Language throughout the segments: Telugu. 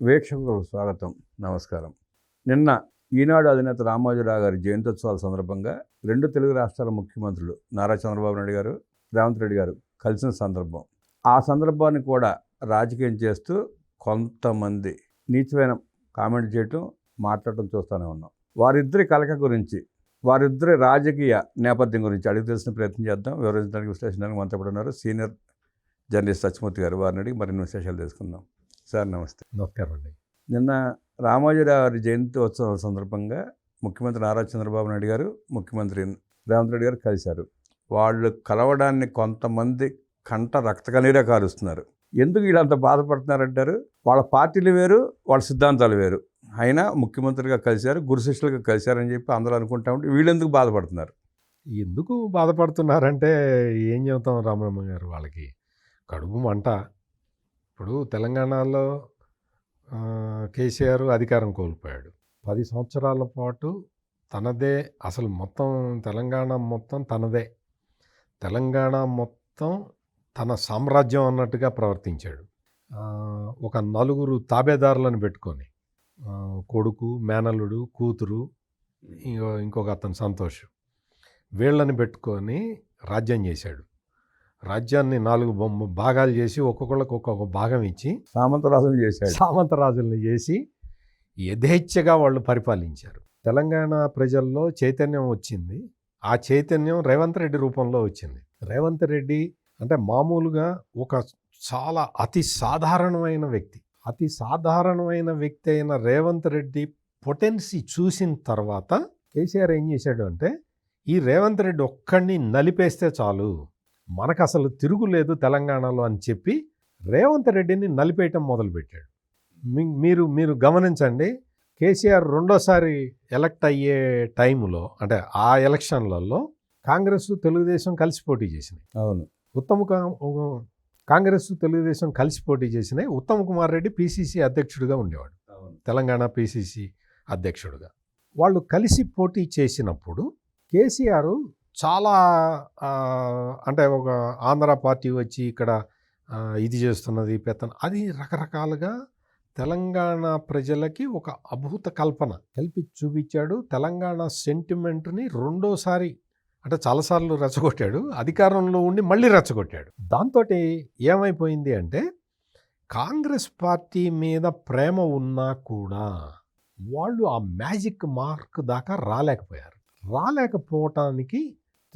వీక్షకులకు స్వాగతం నమస్కారం. నిన్న ఈనాడు అధినేత రామోజీరావు గారి జయంత్యోత్సవాల సందర్భంగా రెండు తెలుగు రాష్ట్రాల ముఖ్యమంత్రులు నారా చంద్రబాబు నాయుడు గారు రేవంత్ రెడ్డి గారు కలిసిన సందర్భం. ఆ సందర్భాన్ని కూడా రాజకీయం చేస్తూ కొంతమంది నీచమైన కామెంట్ చేయటం మాట్లాడటం చూస్తూనే ఉన్నాం. వారిద్దరి కలక గురించి వారిద్దరి రాజకీయ నేపథ్యం గురించి అడిగి తెలిసిన ప్రయత్నం చేద్దాం. వివరించడానికి విశ్లేషించడానికి మనతో ఉన్నారు సీనియర్ జర్నలిస్ట్ సత్యమూర్తి గారు. వారిని అడిగి మరిన్ని విశేషాలు తెలుసుకుందాం. సార్ నమస్తే. నమస్కారం అండి నిన్న రామోజీరావు గారి జయంతి ఉత్సవం సందర్భంగా ముఖ్యమంత్రి నారా చంద్రబాబు నాయుడు గారు ముఖ్యమంత్రి రేవంత్ రెడ్డి గారు కలిశారు. వాళ్ళు కలవడాన్ని కొంతమంది కంట రక్త కన్నీరే కారుస్తున్నారు. ఎందుకు వీళ్ళంత బాధపడుతున్నారంటారు? వాళ్ళ పార్టీలు వేరు వాళ్ళ సిద్ధాంతాలు వేరు. అయినా ముఖ్యమంత్రిగా కలిశారు గురు శిష్యులుగా కలిశారని చెప్పి అందరూ అనుకుంటా ఉంటే వీళ్ళెందుకు బాధపడుతున్నారు? ఎందుకు బాధపడుతున్నారంటే ఏం చెబుతాం రామరమ్మ గారు? వాళ్ళకి కడుపు మంట. ఇప్పుడు తెలంగాణలో కేసీఆర్ అధికారం కోల్పోయాడు. పది సంవత్సరాల పాటు తనదే అసలు మొత్తం తెలంగాణ మొత్తం తనదే. తెలంగాణ మొత్తం తన సామ్రాజ్యం అన్నట్టుగా ప్రవర్తించాడు. ఒక నలుగురు తాబేదారులను పెట్టుకొని కొడుకు మేనల్లుడు కూతురు ఇంకొక అతను సంతోష్ వీళ్ళని పెట్టుకొని రాజ్యం చేశాడు. రాజ్యాన్ని నాలుగు బొమ్మ భాగాలు చేసి ఒక్కొక్కళ్ళకి ఒక్కొక్క భాగం ఇచ్చి సామంతరాజులు చేశాడు. సామంతరాజుల్ని చేసి యథేచ్ఛగా వాళ్ళు పరిపాలించారు. తెలంగాణ ప్రజల్లో చైతన్యం వచ్చింది. ఆ చైతన్యం రేవంత్ రెడ్డి రూపంలో వచ్చింది. రేవంత్ రెడ్డి అంటే మామూలుగా ఒక చాలా అతి సాధారణమైన వ్యక్తి. అతి సాధారణమైన వ్యక్తి అయిన రేవంత్ రెడ్డి పొటెన్సీ చూసిన తర్వాత కేసీఆర్ ఏం చేశాడు అంటే ఈ రేవంత్ రెడ్డి ఒక్కడిని నలిపేస్తే చాలు. మనకు అసలు తిరుగులేదు తెలంగాణలో అని చెప్పి రేవంత్ రెడ్డిని నలిపేయటం మొదలుపెట్టాడు. మీరు మీరు గమనించండి కేసీఆర్ రెండోసారి ఎలక్ట్ అయ్యే టైంలో అంటే ఆ ఎలక్షన్లలో కాంగ్రెస్ తెలుగుదేశం కలిసి పోటీ చేసినాయి. అవును. ఉత్తమ్ కా- కాంగ్రెస్ తెలుగుదేశం కలిసి పోటీ చేసినాయి. ఉత్తమ్ కుమార్ రెడ్డి పిసిసి అధ్యక్షుడిగా ఉండేవాడు. తెలంగాణ పిసిసి అధ్యక్షుడిగా. వాళ్ళు కలిసి పోటీ చేసినప్పుడు కేసీఆర్ చాలా అంటే ఒక ఆంధ్ర పార్టీ వచ్చి ఇక్కడ ఇది చేస్తున్నది పెత్తన. అది రకరకాలుగా తెలంగాణ ప్రజలకి ఒక అభూత కల్పన. కల్పి చూపించాడు. తెలంగాణ సెంటిమెంట్ని రెండోసారి అంటే చాలాసార్లు రెచ్చగొట్టాడు. అధికారంలో ఉండి మళ్ళీ రెచ్చగొట్టాడు. దాంతో ఏమైపోయింది అంటే కాంగ్రెస్ పార్టీ మీద ప్రేమ ఉన్నా కూడా వాళ్ళు ఆ మ్యాజిక్ మార్క్ దాకా రాలేకపోయారు. రాలేకపోవటానికి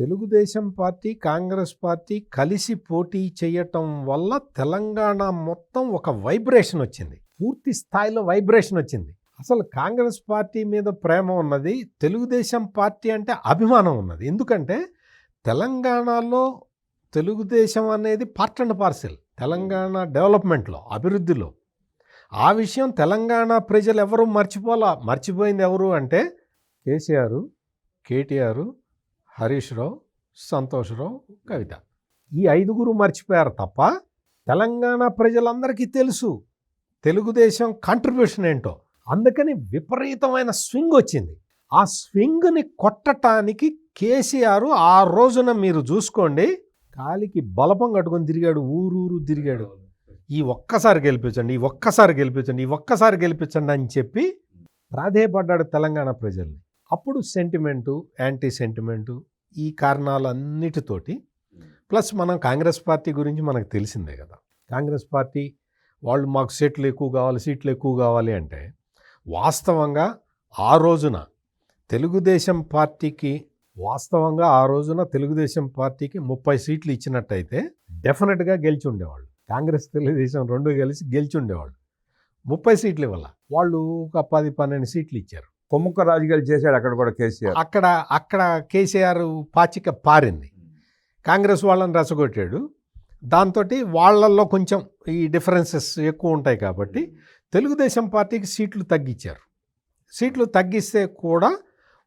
తెలుగుదేశం పార్టీ కాంగ్రెస్ పార్టీ కలిసి పోటీ చేయటం వల్ల తెలంగాణ మొత్తం ఒక వైబ్రేషన్ వచ్చింది. పూర్తి స్థాయిలో వైబ్రేషన్ వచ్చింది. అసలు కాంగ్రెస్ పార్టీ మీద ప్రేమ ఉన్నది తెలుగుదేశం పార్టీ అంటే అభిమానం ఉన్నది. ఎందుకంటే తెలంగాణలో తెలుగుదేశం అనేది పార్ట్ అండ్ పార్సెల్ తెలంగాణ డెవలప్మెంట్లో అభివృద్ధిలో. ఆ విషయం తెలంగాణ ప్రజలు ఎవరు మర్చిపోలా మర్చిపోయింది ఎవరు అంటే కేసీఆర్ కేటీఆర్ హరీష్ రావు కవిత. ఈ ఐదుగురు మర్చిపోయారు తప్ప తెలంగాణ ప్రజలందరికీ తెలుసు. తెలుగుదేశం కాంట్రిబ్యూషన్ ఏంటో. అందుకని విపరీతమైన స్వింగ్ వచ్చింది. ఆ స్వింగ్ని కొట్టటానికి కేసీఆర్ ఆ రోజున మీరు చూసుకోండి. కాలికి బలపం కట్టుకొని తిరిగాడు ఊరూరు తిరిగాడు. ఈ ఒక్కసారి గెలిపించండి ఈ ఒక్కసారి గెలిపించండి ఈ ఒక్కసారి గెలిపించండి అని చెప్పి ప్రాధేయపడ్డాడు తెలంగాణ ప్రజల్ని. అప్పుడు సెంటిమెంటు యాంటీ సెంటిమెంటు ఈ కారణాలన్నిటితోటి ప్లస్ మనం కాంగ్రెస్ పార్టీ గురించి మనకు తెలిసిందే కదా. కాంగ్రెస్ పార్టీ వాళ్ళు మాకు సీట్లు ఎక్కువ కావాలి సీట్లు ఎక్కువ కావాలి అంటే వాస్తవంగా ఆ రోజున తెలుగుదేశం పార్టీకి వాస్తవంగా ఆ రోజున తెలుగుదేశం పార్టీకి ముప్పై సీట్లు ఇచ్చినట్టయితే డెఫినెట్గా గెలిచి ఉండేవాళ్ళు కాంగ్రెస్ తెలుగుదేశం రెండు కలిసి గెలిచి ఉండేవాళ్ళు ముప్పై సీట్లు ఇవ్వాల. వాళ్ళు ఒక పది పన్నెండు సీట్లు ఇచ్చారు. కొమ్ముక్క రాజకీయాలు చేశాడు అక్కడ కూడా కేసీఆర్. అక్కడ అక్కడ కేసీఆర్ పాచిక పారింది. కాంగ్రెస్ వాళ్ళని రెచ్చగొట్టాడు దాంతో వాళ్ళల్లో కొంచెం ఈ డిఫరెన్సెస్ ఎక్కువ ఉంటాయి కాబట్టి తెలుగుదేశం పార్టీకి సీట్లు తగ్గించారు. సీట్లు తగ్గిస్తే కూడా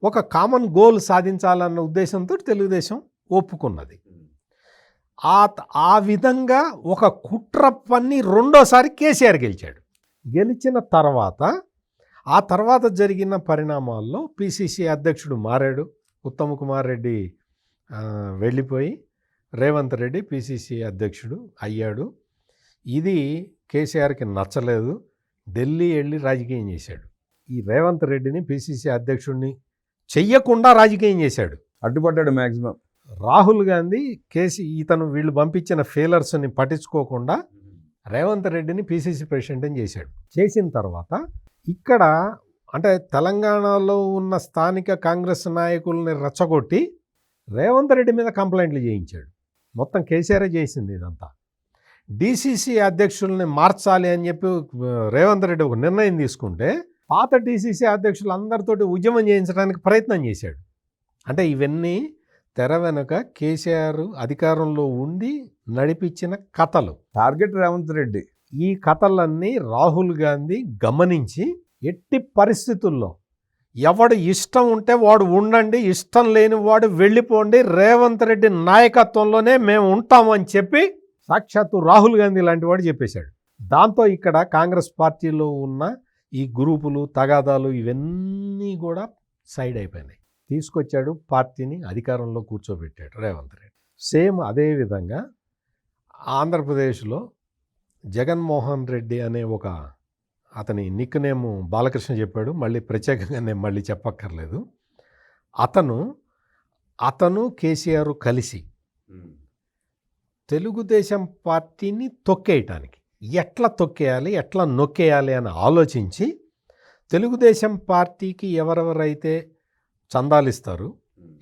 ఒక కామన్ గోల్ సాధించాలన్న ఉద్దేశంతో తెలుగుదేశం ఒప్పుకున్నది. ఆ ఆ విధంగా ఒక కుట్ర పన్ని రెండోసారి కేసీఆర్ గెలిచాడు. గెలిచిన తర్వాత ఆ తర్వాత జరిగిన పరిణామాల్లో పిసిసి అధ్యక్షుడు మారాడు. ఉత్తమ్ కుమార్ రెడ్డి వెళ్ళిపోయి రేవంత్ రెడ్డి పిసిసి అధ్యక్షుడు అయ్యాడు. ఇది కేసీఆర్కి నచ్చలేదు. ఢిల్లీ వెళ్ళి రాజకీయం చేశాడు. ఈ రేవంత్ రెడ్డిని పిసిసి అధ్యక్షుడిని చెయ్యకుండా రాజకీయం చేశాడు. అడ్డుపడ్డాడు మ్యాక్సిమం రాహుల్ గాంధీ కేసీ ఇతను వీళ్ళు పంపించిన ఫెయిలర్స్ని పట్టించుకోకుండా రేవంత్ రెడ్డిని పిసిసి ప్రెసిడెంట్ అని చేశాడు. చేసిన తర్వాత ఇక్కడ అంటే తెలంగాణలో ఉన్న స్థానిక కాంగ్రెస్ నాయకుల్ని రెచ్చగొట్టి రేవంత్ రెడ్డి మీద కంప్లైంట్లు చేయించాడు. మొత్తం కేసీఆర్ చేసింది ఇదంతా. డీసీసీ అధ్యక్షుల్ని మార్చాలి అని చెప్పి రేవంత్ రెడ్డి ఒక నిర్ణయం తీసుకుంటే పాత డీసీసీ అధ్యక్షులు అందరితోటి ఉద్యమం చేయించడానికి ప్రయత్నం చేశాడు. అంటే ఇవన్నీ తెర వెనుక కేసీఆర్ అధికారంలో ఉండి నడిపించిన కథలు. టార్గెట్ రేవంత్ రెడ్డి. ఈ కథలన్నీ రాహుల్ గాంధీ గమనించి ఎట్టి పరిస్థితుల్లో ఎవడు ఇష్టం ఉంటే వాడు ఉండండి ఇష్టం లేని వాడు వెళ్ళిపోండి రేవంత్ రెడ్డి నాయకత్వంలోనే మేము ఉంటామని చెప్పి సాక్షాత్తు రాహుల్ గాంధీ లాంటి వాడు చెప్పేశాడు. దాంతో ఇక్కడ కాంగ్రెస్ పార్టీలో ఉన్న ఈ గ్రూపులు తగాదాలు ఇవన్నీ కూడా సైడ్ అయిపోయినాయి. తీసుకొచ్చాడు పార్టీని అధికారంలో కూర్చోబెట్టాడు రేవంత్ రెడ్డి. సేమ్ అదే విధంగా ఆంధ్రప్రదేశ్లో జగన్మోహన్ రెడ్డి అనే ఒక అతని నిక్ నేము బాలకృష్ణ చెప్పాడు. మళ్ళీ ప్రత్యేకంగా నేను మళ్ళీ చెప్పక్కర్లేదు. అతను అతను కేసీఆర్ కలిసి తెలుగుదేశం పార్టీని తొక్కేయటానికి ఎట్లా తొక్కేయాలి ఎట్లా నొక్కేయాలి అని ఆలోచించి తెలుగుదేశం పార్టీకి ఎవరెవరైతే చందాలు ఇస్తారు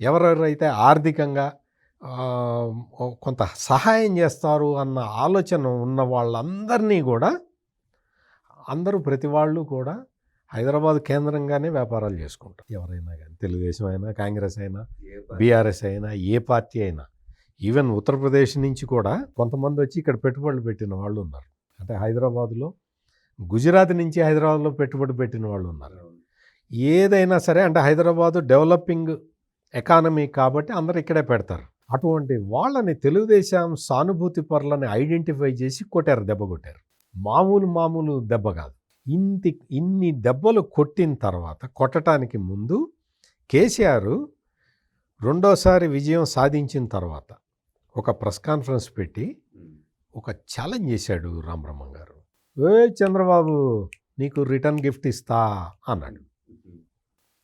ఎవరెవరైతే ఆర్థికంగా కొంత సహాయం చేస్తారు అన్న ఆలోచన ఉన్న వాళ్ళందరినీ కూడా అందరూ ప్రతి వాళ్ళు కూడా హైదరాబాద్ కేంద్రంగానే వ్యాపారాలు చేసుకుంటారు. ఎవరైనా కానీ తెలుగుదేశం అయినా కాంగ్రెస్ అయినా బీఆర్ఎస్ అయినా ఏ పార్టీ అయినా ఈవెన్ ఉత్తరప్రదేశ్ నుంచి కూడా కొంతమంది వచ్చి ఇక్కడ పెట్టుబడులు పెట్టిన వాళ్ళు ఉన్నారు. అంటే హైదరాబాద్లో గుజరాత్ నుంచి హైదరాబాద్లో పెట్టుబడి పెట్టిన వాళ్ళు ఉన్నారు. ఏదైనా సరే అంటే హైదరాబాదు డెవలపింగ్ ఎకానమీ కాబట్టి అందరు ఇక్కడే పెడతారు. అటువంటి వాళ్ళని తెలుగుదేశం సానుభూతి పరులని ఐడెంటిఫై చేసి కొట్టారు దెబ్బ కొట్టారు. మామూలు మామూలు దెబ్బ కాదు. ఇంత ఇన్ని దెబ్బలు కొట్టిన తర్వాత కొట్టడానికి ముందు కేసీఆర్ రెండోసారి విజయం సాధించిన తర్వాత ఒక ప్రెస్ కాన్ఫరెన్స్ పెట్టి ఒక ఛాలెంజ్ చేశాడు రామబ్రహ్మం గారు. ఏ చంద్రబాబు నీకు రిటర్న్ గిఫ్ట్ ఇస్తా అన్నాడు.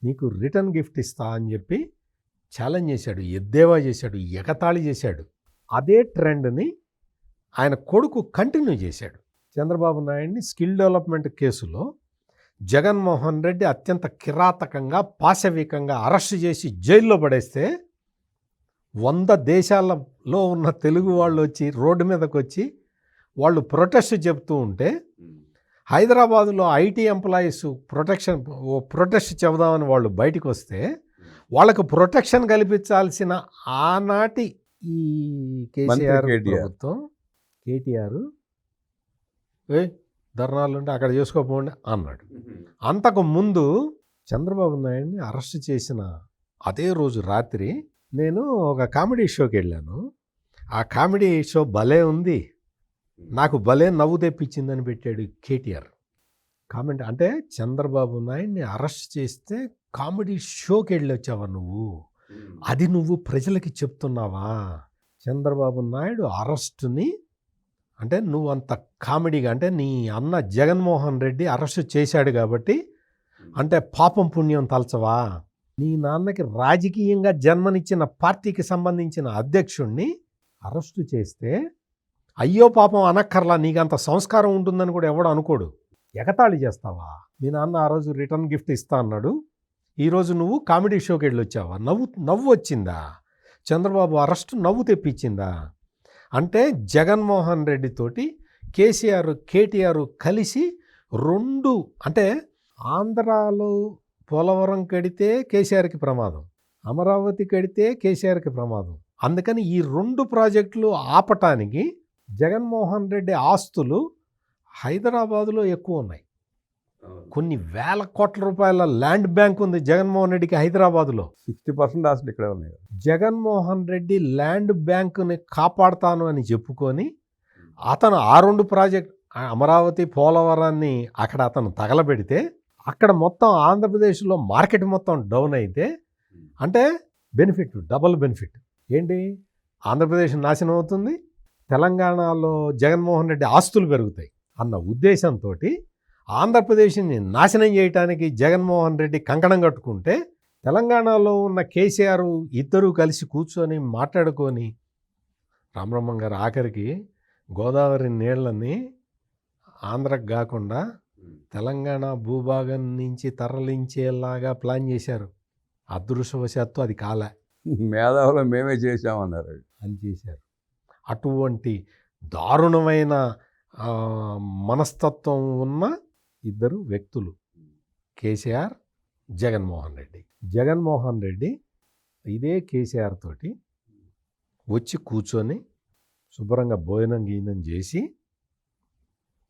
నీకు రిటర్న్ గిఫ్ట్ ఇస్తా అని చెప్పి ఛాలెంజ్ చేశాడు ఎద్దేవా చేశాడు ఎగతాళి చేశాడు. అదే ట్రెండ్ని ఆయన కొడుకు కంటిన్యూ చేశాడు. చంద్రబాబు నాయుడిని స్కిల్ డెవలప్మెంట్ కేసులో జగన్మోహన్ రెడ్డి అత్యంత కిరాతకంగా పాశవికంగా అరెస్ట్ చేసి జైల్లో పడేస్తే వంద దేశాలలో ఉన్న తెలుగు వాళ్ళు వచ్చి రోడ్డు మీదకి వచ్చి వాళ్ళు ప్రొటెస్ట్ చెప్తూ ఉంటే హైదరాబాదులో ఐటీ ఎంప్లాయీస్ ప్రొటెక్షన్ ఓ ప్రొటెస్ట్ చెబుదామని వాళ్ళు బయటకు వస్తే వాళ్ళకు ప్రొటెక్షన్ కల్పించాల్సిన ఆనాటి ఈ కేసీఆర్ కేటీఆర్. ప్రభుత్వం కేటీఆర్ ఏ ధర్నాలు ఉంటే అక్కడ చేసుకోపోండి అన్నాడు. అంతకు ముందు చంద్రబాబు నాయుడిని అరెస్ట్ చేసిన అదే రోజు రాత్రి నేను ఒక కామెడీ షోకి వెళ్ళాను. ఆ కామెడీ షో భలే ఉంది. నాకు భలే నవ్వు తెప్పించిందని పెట్టాడు కేటీఆర్. కామెంట్ అంటే చంద్రబాబు నాయుడిని అరెస్ట్ చేస్తే కామెడీ షోకి వెళ్ళి వచ్చావా నువ్వు అది నువ్వు ప్రజలకి చెప్తున్నావా? చంద్రబాబు నాయుడు అరెస్టుని అంటే నువ్వు అంత కామెడీగా అంటే నీ అన్న జగన్మోహన్ రెడ్డి అరెస్ట్ చేశాడు కాబట్టి అంటే పాపం పుణ్యం తలచవా? నీ నాన్నకి రాజకీయంగా జన్మనిచ్చిన పార్టీకి సంబంధించిన అధ్యక్షుణ్ణి అరెస్టు చేస్తే అయ్యో పాపం అనక్కర్లా నీకంత సంస్కారం ఉంటుందని కూడా ఎవడు అనుకోడు. ఎగతాళి చేస్తావా? మీ నాన్న ఆ రోజు రిటర్న్ గిఫ్ట్ ఇస్తా అన్నాడు. ఈరోజు నువ్వు కామెడీ షోకి వెళ్ళి వచ్చావా నవ్వు నవ్వు వచ్చిందా? చంద్రబాబు అరెస్ట్ నవ్వు తెప్పించిందా? అంటే జగన్మోహన్ రెడ్డితోటి కేసీఆర్ కేటీఆర్ కలిసి రెండు అంటే ఆంధ్రాలో పోలవరం కడితే కేసీఆర్కి ప్రమాదం అమరావతి కడితే కేసీఆర్కి ప్రమాదం. అందుకని ఈ రెండు ప్రాజెక్టులు ఆపటానికి జగన్మోహన్ రెడ్డి ఆస్తులు హైదరాబాదులో ఎక్కువ ఉన్నాయి. కొన్ని వేల కోట్ల రూపాయల ల్యాండ్ బ్యాంక్ ఉంది జగన్మోహన్ రెడ్డికి హైదరాబాదులో. సిక్స్టీ పర్సెంట్ ఆస్తులు ఇక్కడే ఉన్నాయి. జగన్మోహన్ రెడ్డి ల్యాండ్ బ్యాంకుని కాపాడుతాను అని చెప్పుకొని అతను ఆ రెండు ప్రాజెక్ట్ అమరావతి పోలవరాన్ని అక్కడ అతను తగలబెడితే అక్కడ మొత్తం ఆంధ్రప్రదేశ్లో మార్కెట్ మొత్తం డౌన్ అయితే అంటే బెనిఫిట్ డబుల్ బెనిఫిట్. ఏంటి? ఆంధ్రప్రదేశ్ నాశనం అవుతుంది తెలంగాణలో జగన్మోహన్ రెడ్డి ఆస్తులు పెరుగుతాయి అన్న ఉద్దేశంతో ఆంధ్రప్రదేశ్ని నాశనం చేయడానికి జగన్మోహన్ రెడ్డి కంకణం కట్టుకుంటే తెలంగాణలో ఉన్న కేసీఆర్ ఇద్దరూ కలిసి కూర్చొని మాట్లాడుకొని రామబ్రహ్మం గారు ఆఖరికి గోదావరి నీళ్ళని ఆంధ్రకు కాకుండా తెలంగాణ భూభాగం నుంచి తరలించేలాగా ప్లాన్ చేశారు. అదృష్టవశాత్తు అది కాలే. మేధావులు మేమే చేశామన్నారు. అని చేశారు. అటువంటి దారుణమైన మనస్తత్వం ఉన్న ఇద్దరు వ్యక్తులు. కేసీఆర్ జగన్మోహన్ రెడ్డి. జగన్మోహన్ రెడ్డి ఇదే కేసీఆర్ తోటి వచ్చి కూర్చొని శుభ్రంగా భోజనం గీనం చేసి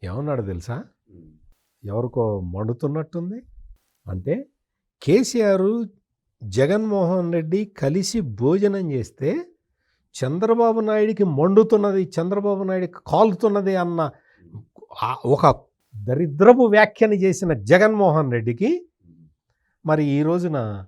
ఏమన్నాడు తెలుసా? ఎవరికో మండుతున్నట్టుంది. అంటే కేసీఆర్ జగన్మోహన్ రెడ్డి కలిసి భోజనం చేస్తే చంద్రబాబు నాయుడికి మండుతున్నది చంద్రబాబు నాయుడికి కాలుతున్నది అన్న ఒక దరిద్రపు వ్యాఖ్యని చేసిన జగన్మోహన్ రెడ్డికి మరి ఈ రోజున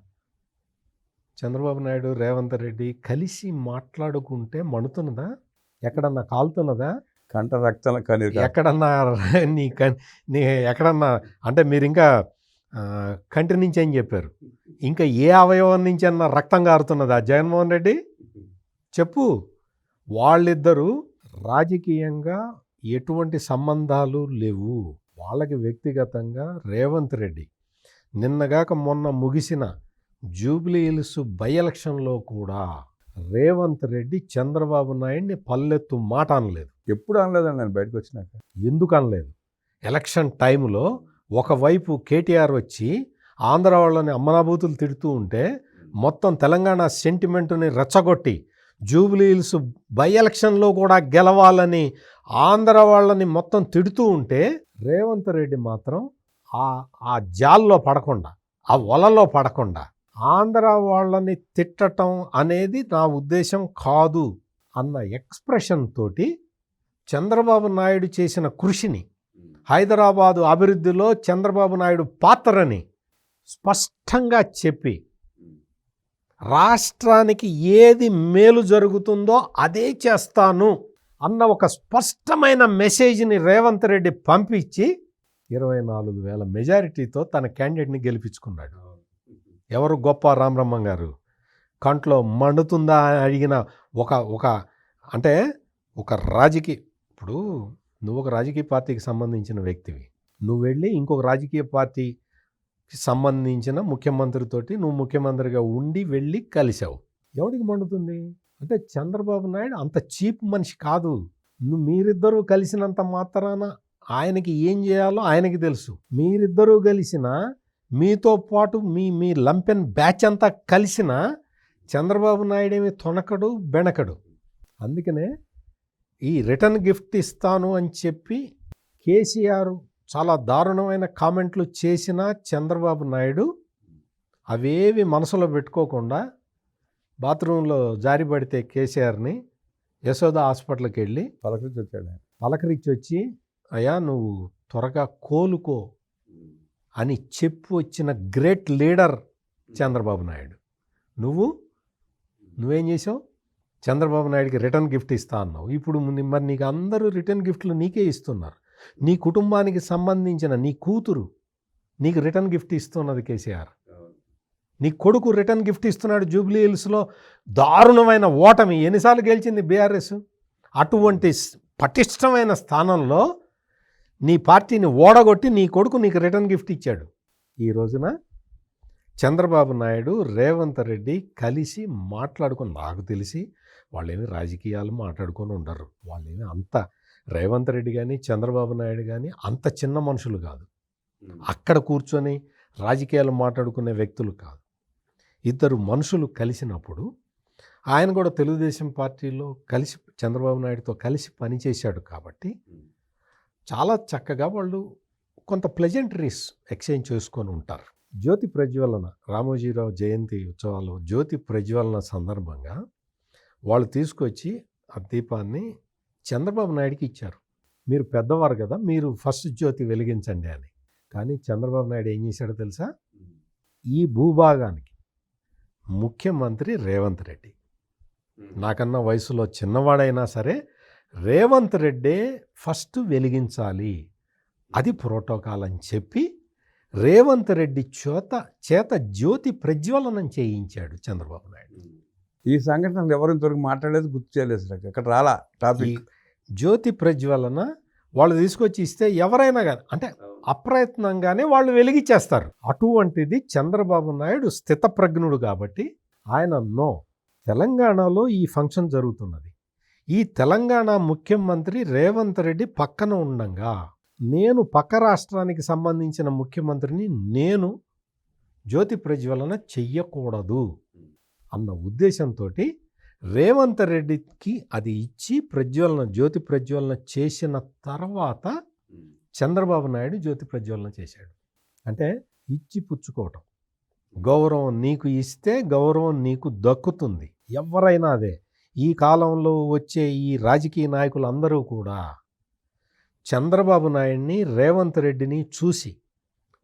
చంద్రబాబు నాయుడు రేవంత్ రెడ్డి కలిసి మాట్లాడుకుంటే మండుతున్నదా ఎక్కడన్నా కాలుతున్నదా? కంట రక్తం కనీరు ఎక్కడన్నా నీ కన్- నీ ఎక్కడన్నా అంటే మీరు ఇంకా కంటి నుంచి అని చెప్పారు. ఇంకా ఏ అవయవం నుంచి అన్న రక్తం కారుతున్నదా జగన్మోహన్ రెడ్డి? చెప్పు. వాళ్ళిద్దరూ రాజకీయంగా ఎటువంటి సంబంధాలు లేవు. వాళ్ళకి వ్యక్తిగతంగా రేవంత్ రెడ్డి నిన్నగాక మొన్న ముగిసిన జూబ్లీ హిల్స్ బై ఎలక్షన్లో కూడా రేవంత్ రెడ్డి చంద్రబాబు నాయుడిని పల్లెత్తు మాట అనలేదు. ఎప్పుడు అనలేదండి నేను బయటకు వచ్చినాక. ఎందుకు అనలేదు? ఎలక్షన్ టైంలో ఒకవైపు కేటీఆర్ వచ్చి ఆంధ్ర వాళ్ళని అమ్మనాభూతులు తిడుతూ ఉంటే మొత్తం తెలంగాణ సెంటిమెంట్ని రెచ్చగొట్టి జూబ్లీహిల్స్ బై ఎలక్షన్లో కూడా గెలవాలని ఆంధ్ర వాళ్ళని మొత్తం తిడుతూ ఉంటే రేవంత్ రెడ్డి మాత్రం ఆ ఆ జాల్లో పడకుండా ఆ వలలో పడకుండా ఆంధ్ర వాళ్ళని తిట్టటం అనేది నా ఉద్దేశం కాదు అన్న ఎక్స్ప్రెషన్ తోటి చంద్రబాబు నాయుడు చేసిన కృషిని హైదరాబాదు అభివృద్ధిలో చంద్రబాబు నాయుడు పాత్రని స్పష్టంగా చెప్పి రాష్ట్రానికి ఏది మేలు జరుగుతుందో అదే చేస్తాను అన్న ఒక స్పష్టమైన మెసేజ్ని రేవంత్ రెడ్డి పంపించి ఇరవై నాలుగు వేల మెజారిటీతో తన క్యాండిడేట్ని గెలిపించుకున్నాడు. ఎవరు గొప్ప రామబ్రహ్మం గారు? కంట్లో మండుతుందా అని అడిగిన ఒక ఒక అంటే ఒక రాజకీయ ఇప్పుడు నువ్వు ఒక రాజకీయ పార్టీకి సంబంధించిన వ్యక్తివి. నువ్వు వెళ్ళి ఇంకొక రాజకీయ పార్టీ సంబంధించిన ముఖ్యమంత్రితోటి నువ్వు ముఖ్యమంత్రిగా ఉండి వెళ్ళి కలిసావు. ఎవడికి మండుతుంది? అంటే చంద్రబాబు నాయుడు అంత చీప్ మనిషి కాదు. నువ్వు మీరిద్దరూ కలిసినంత మాత్రాన ఆయనకి ఏం చేయాలో ఆయనకి తెలుసు. మీరిద్దరూ కలిసిన మీతో పాటు మీ మీ లంపెన్ బ్యాచ్ అంతా కలిసిన చంద్రబాబు నాయుడు ఏమి తొనకడు బెనకడు. అందుకనే ఈ రిటర్న్ గిఫ్ట్ ఇస్తాను అని చెప్పి కేసీఆర్ చాలా దారుణమైన కామెంట్లు చేసిన చంద్రబాబు నాయుడు అవేవి మనసులో పెట్టుకోకుండా బాత్రూంలో జారిపడితే కేసీఆర్ని యశోద హాస్పిటల్కి వెళ్ళి పలకరించి వచ్చాడు. పలకరించి వచ్చి అయ్యా నువ్వు త్వరగా కోలుకో అని చెప్పి వచ్చిన గ్రేట్ లీడర్ చంద్రబాబు నాయుడు. నువ్వు నువ్వేం చేసావు? చంద్రబాబు నాయుడికి రిటర్న్ గిఫ్ట్ ఇస్తా అన్నావు. ఇప్పుడు మరి నీకు అందరూ రిటర్న్ గిఫ్ట్లు నీకే ఇస్తున్నారు. నీ కుటుంబానికి సంబంధించిన నీ కూతురు నీకు రిటర్న్ గిఫ్ట్ ఇస్తున్నది కేసీఆర్. నీ కొడుకు రిటర్న్ గిఫ్ట్ ఇస్తున్నాడు జూబ్లీ హిల్స్లో. దారుణమైన ఓటమి. ఎన్నిసార్లు గెలిచింది బీఆర్ఎస్? అటువంటి పటిష్టమైన స్థానంలో నీ పార్టీని ఓడగొట్టి నీ కొడుకు నీకు రిటర్న్ గిఫ్ట్ ఇచ్చాడు. ఈ రోజున చంద్రబాబు నాయుడు రేవంత్ రెడ్డి కలిసి మాట్లాడుకుని నాకు తెలిసి వాళ్ళేమి రాజకీయాలు మాట్లాడుకొని ఉండరు. వాళ్ళేమి అంత రేవంత్ రెడ్డి కానీ చంద్రబాబు నాయుడు కానీ అంత చిన్న మనుషులు కాదు. అక్కడ కూర్చొని రాజకీయాలు మాట్లాడుకునే వ్యక్తులు కాదు. ఇద్దరు మనుషులు కలిసినప్పుడు ఆయన కూడా తెలుగుదేశం పార్టీలో కలిసి చంద్రబాబు నాయుడుతో కలిసి పనిచేశాడు కాబట్టి చాలా చక్కగా వాళ్ళు కొంత ప్లెజెంటరీస్ ఎక్స్చేంజ్ చేసుకొని ఉంటారు. జ్యోతి ప్రజ్వలన రామోజీరావు జయంతి ఉత్సవాలు జ్యోతి ప్రజ్వలన సందర్భంగా వాళ్ళు తీసుకొచ్చి ఆ దీపాన్ని చంద్రబాబు నాయుడికి ఇచ్చారు. మీరు పెద్దవారు కదా మీరు ఫస్ట్ జ్యోతి వెలిగించండి అని. కానీ చంద్రబాబు నాయుడు ఏం చేశాడో తెలుసా? ఈ భూభాగానికి ముఖ్యమంత్రి రేవంత్ రెడ్డి. నాకన్నా వయసులో చిన్నవాడైనా సరే రేవంత్ రెడ్డే ఫస్ట్ వెలిగించాలి. అది ప్రోటోకాల్ అని చెప్పి రేవంత్ రెడ్డి చేత చేత జ్యోతి ప్రజ్వలనం చేయించాడు చంద్రబాబు నాయుడు. ఈ సంఘటనలు ఎవరు ఇంతవరకు మాట్లాడలేదు గుర్తు చేయలేదు అసలు అక్కడ రాలా టాపిక్? జ్యోతి ప్రజ్వలన వాళ్ళు తీసుకొచ్చి ఇస్తే ఎవరైనా కానీ అంటే అప్రయత్నంగానే వాళ్ళు వెలిగించేస్తారు అటువంటిది చంద్రబాబు నాయుడు స్థితప్రజ్ఞుడు కాబట్టి ఆయన నో. తెలంగాణలో ఈ ఫంక్షన్ జరుగుతున్నది. ఈ తెలంగాణ ముఖ్యమంత్రి రేవంత్ రెడ్డి పక్కన ఉండంగా. నేను పక్క రాష్ట్రానికి సంబంధించిన ముఖ్యమంత్రిని నేను జ్యోతి ప్రజ్వలన చెయ్యకూడదు. అన్న ఉద్దేశంతో రేవంత్ రెడ్డికి అది ఇచ్చి ప్రజ్వలన జ్యోతి ప్రజ్వలన చేసిన తర్వాత చంద్రబాబు నాయుడు జ్యోతి ప్రజ్వలన చేశాడు. అంటే ఇచ్చి పుచ్చుకోవటం. గౌరవం నీకు ఇస్తే గౌరవం నీకు దక్కుతుంది. ఎవరైనా అదే. ఈ కాలంలో వచ్చే ఈ రాజకీయ నాయకులందరూ కూడా చంద్రబాబు నాయుడిని రేవంత్ రెడ్డిని చూసి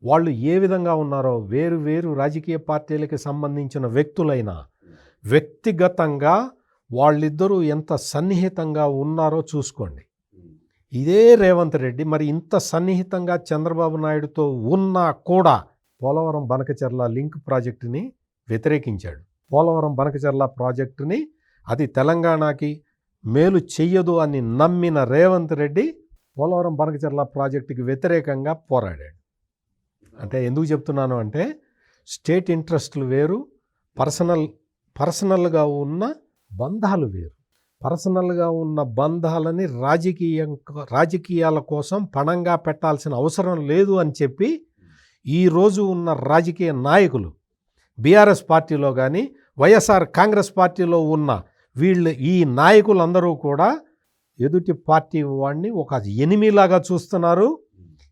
వాళ్ళు ఏ విధంగా ఉన్నారో వేరు వేరు రాజకీయ పార్టీలకు సంబంధించిన వ్యక్తులైనా వ్యక్తిగతంగా వాళ్ళిద్దరూ ఎంత సన్నిహితంగా ఉన్నారో చూసుకోండి. ఇదే రేవంత్ రెడ్డి మరి ఇంత సన్నిహితంగా చంద్రబాబు నాయుడుతో ఉన్నా కూడా పోలవరం బనకచర్ల లింక్ ప్రాజెక్టుని వ్యతిరేకించాడు. పోలవరం బనకచర్ల ప్రాజెక్టుని అది తెలంగాణకి మేలు చెయ్యదు అని నమ్మిన రేవంత్ రెడ్డి పోలవరం బనకచర్ల ప్రాజెక్టుకి వ్యతిరేకంగా పోరాడాడు. అంటే ఎందుకు చెప్తున్నాను అంటే స్టేట్ ఇంట్రెస్ట్లు వేరు పర్సనల్ పర్సనల్గా ఉన్న బంధాలు వేరు. పర్సనల్గా ఉన్న బంధాలని రాజకీయం రాజకీయాల కోసం పణంగా పెట్టాల్సిన అవసరం లేదు అని చెప్పి ఈరోజు ఉన్న రాజకీయ నాయకులు బీఆర్ఎస్ పార్టీలో కానీ వైఎస్ఆర్ కాంగ్రెస్ పార్టీలో ఉన్న వీళ్ళు ఈ నాయకులందరూ కూడా ఎదుటి పార్టీ వాడిని ఒక ఎనిమిలాగా చూస్తున్నారు.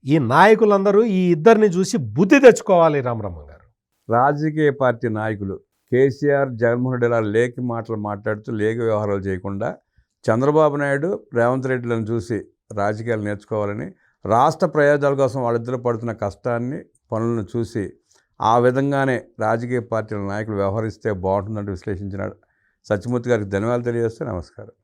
ఈ నాయకులందరూ ఈ ఇద్దరిని చూసి బుద్ధి తెచ్చుకోవాలి రామరమ్మ గారు. రాజకీయ పార్టీ నాయకులు కేసీఆర్ జగన్మోహన్ రెడ్డి ఇలా లేఖి మాటలు మాట్లాడుతూ లేఖ వ్యవహారాలు చేయకుండా చంద్రబాబు నాయుడు రేవంత్ రెడ్డిలను చూసి రాజకీయాలు నేర్చుకోవాలని రాష్ట్ర ప్రయోజనాల కోసం వాళ్ళిద్దరు పడుతున్న కష్టాన్ని పనులను చూసి ఆ విధంగానే రాజకీయ పార్టీల నాయకులు వ్యవహరిస్తే బాగుంటుందంటూ విశ్లేషించినాడు. సత్యమూర్తి గారికి ధన్యవాదాలు తెలియజేస్తే నమస్కారం.